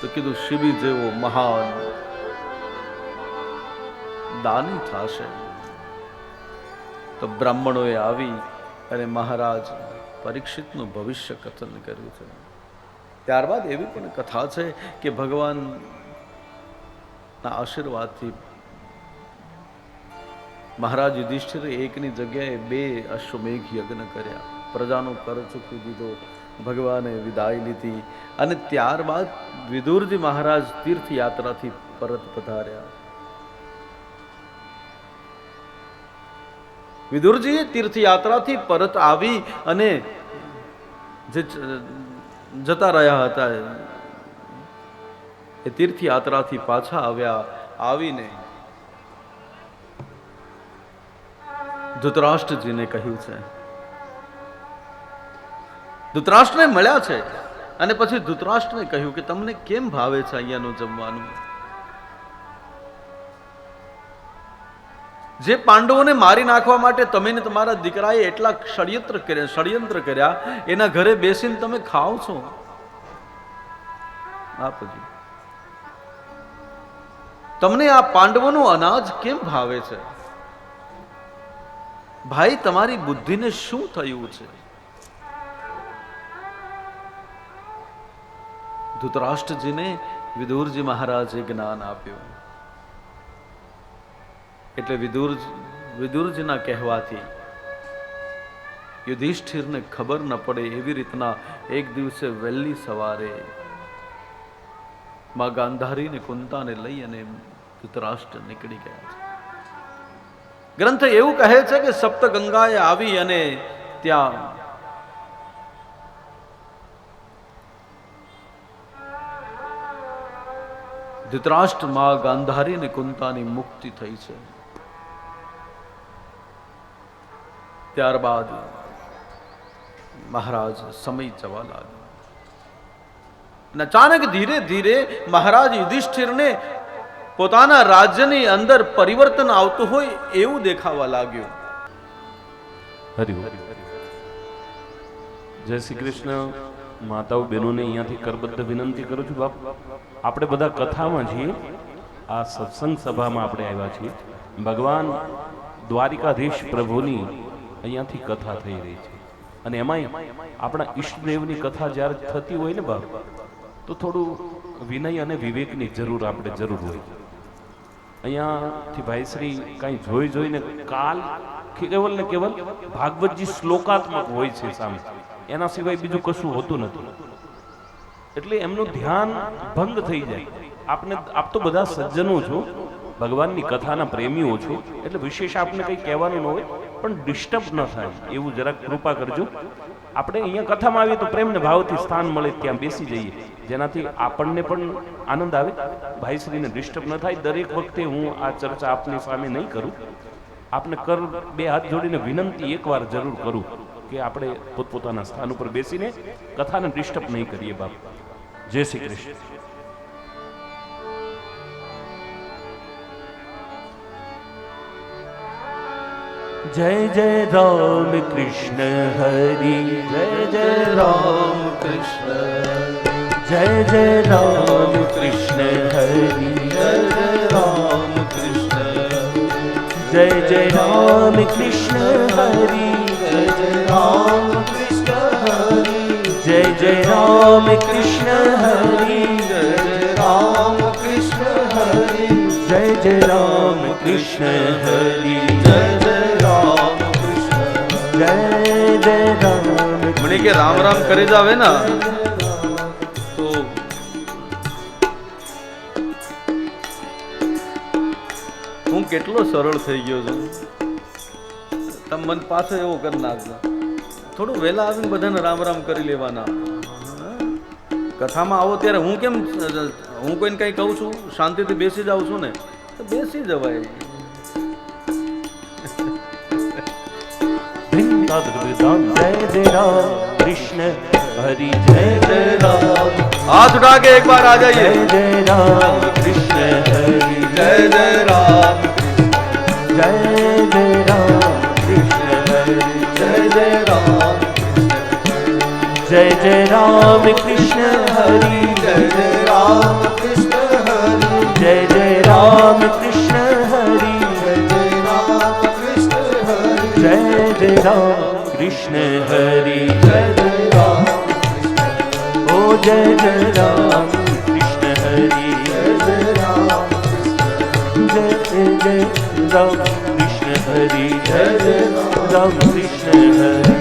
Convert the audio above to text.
તો કીધું શિબી જેવો મહાન દાની થશે. તો બ્રાહ્મણોએ આવી અને મહારાજ પરીક્ષિતનું ભવિષ્ય કથન કર્યું છે. ત્યારબાદ એવી પણ કથા છે કે ભગવાન ના આશીર્વાદથી મહારાજ યુધિષ્ઠિરે એકની જગ્યાએ બે અશ્વમેઘ યજ્ઞ કર્યા. પ્રજાનો કર ચૂકવી દીધો. ભગવાને વિદાય લીધી અને ત્યારબાદ વિદુરજી મહારાજ તીર્થયાત્રાથી પરત પધાર્યા. વિદુરજીએ તીર્થયાત્રાથી પરત આવી અને જે, જતા રહ્યા હતા, એ તીર્થયાત્રાથી પાછા આવ્યા, આવીને ધૃતરાષ્ટ્રજીને કહ્યું છે ધૃતરાષ્ટ્રને મળ્યા છે. અને પછી ધૃતરાષ્ટ્રને કહ્યું કે તમને કેમ ભાવે છે અહીંયાનું જમવાનું? જે પાંડવોને મારી નાખવા માટે તમે ને તમારા દીકરાએ એટલા ષડયંત્ર કર્યા ષડયંત્ર કર્યા, એના ઘરે બેસીને તમે ખાઓ છો? આપજી તમને આ પાંડવોનું અનાજ કેમ ભાવે છે? ભાઈ, તમારી બુદ્ધિને શું થયું છે? ધૃતરાષ્ટ્રજીને વિદુરજી મહારાજે જ્ઞાન આપ્યું. એટલે વિદુર વિદુરજીના કહેવાથી યુધિષ્ઠિરને ખબર ન પડે એવી રીતના એક દિવસે વહેલી સવારે માં ગાંધારીને કુંતાને લઈ અને ધૃતરાષ્ટ્ર નીકળી ગયા છે. ગ્રંથ એવું કહે છે કે સપ્ત ગંગાએ આવી અને ત્યાં ધૃતરાષ્ટ્રમાં ગાંધારી અને કુંતાની મુક્તિ થઈ છે. ત્યારબાદ મહારાજ સમય જવા લાગ્યો. અચાનક ધીરે ધીરે મહારાજ યુધિષ્ઠિરને પોતાના રાજ્યની અંદર પરિવર્તન આવતું હોય એવું દેખાવા લાગ્યું. હરિ જય શ્રી કૃષ્ણ. માતાઓ બહેનોને અહીંયાથી કરબદ્ધ વિનંતી કરું છું બાપ. આપણે બધા કથામાં છીએ. આ સત્સંગ સભામાં આપણે આવ્યા છીએ. ભગવાન દ્વારિકાધીશ પ્રભુની અહીંયાથી કથા થઈ રહી છે. અને એમાંય આપણા ઈષ્ટદેવની કથા જ્યારે થતી હોય ને બાપ, તો થોડું વિનય અને વિવેકની જરૂર આપણે જરૂર હોય. અહીંયાથી ભાઈશ્રી કાંઈ જોઈ જોઈને કાલ કેવલ ને કેવલ ભાગવતજી શ્લોકાત્મક હોય છે સામે. એના સિવાય બીજું કશું હોતું નથી. એટલે એમનું ધ્યાન ભંગ થઈ જાય. આપને, આપ તો બધા સજ્જનો છો, ભગવાનની કથાના પ્રેમીઓ છો, એટલે વિશેષ આપને કંઈ કહેવાનું ન હોય, પણ ડિસ્ટર્બ ન થાય. એવું જરાક કૃપા કરજો. આપણે અહીંયા કથામાં આવીએ તો પ્રેમને ભાવથી સ્થાન મળે, ત્યાં બેસી જઈએ. જેનાથી આપણને પણ આનંદ આવે. ભાઈશ્રીને ડિસ્ટર્બ ન થાય. દરેક વખતે હું આ ચર્ચા આપની સામે નહીં કરું. આપને કર બે હાથ જોડીને વિનંતી એકવાર જરૂર કરું. કે આપણે પોતપોતાના સ્થાન ઉપર બેસીને કથાને ડિસ્ટર્બ નહીં કરીએ બાપ. જય શ્રી કૃષ્ણ. જય જય રામ કૃષ્ણ હરિ. જય જય રામ કૃષ્ણ. જય જય રામ કૃષ્ણ હરિ. જય જય રામ કૃષ્ણ. જય જય રામ કૃષ્ણ હરિ. જય રામ કૃષ્ણ હરિ જય રામ કૃષ્ણ હરિ જય જય રામ કૃષ્ણ હરિ જય જય રામ કૃષ્ણ જય જય રામ કે રામ રામ કરી જ આવે ને. હું કેટલો સરળ થઈ ગયો છું. તમે મન પાછો એવો કરી નાખજો. થોડું વહેલા આવીને બધાને રામ રામ કરી લેવાના. કથામાં આવો ત્યારે હું કેમ હું કોઈને કંઈ કહું છું? શાંતિથી બેસી જાઉં છું ને? તો બેસી જવાય. કૃષ્ણ હરી જય જય રામ. હાથ ઉઠા કે એક વાર આ જઈએ. જય રામ. જય જય રામ કૃષ્ણ હરિ જય જય રામ કૃષ્ણ હરિ જય જય રામ કૃષ્ણ હરિ જય જય રામ કૃષ્ણ હરિ જય જય રામ કૃષ્ણ હરિ જય જય રામ ઓ જય જય રામ કૃષ્ણ હરિ જય જય રામ જય જય રામ કૃષ્ણ હરિ જય જય રામ કૃષ્ણ હરિ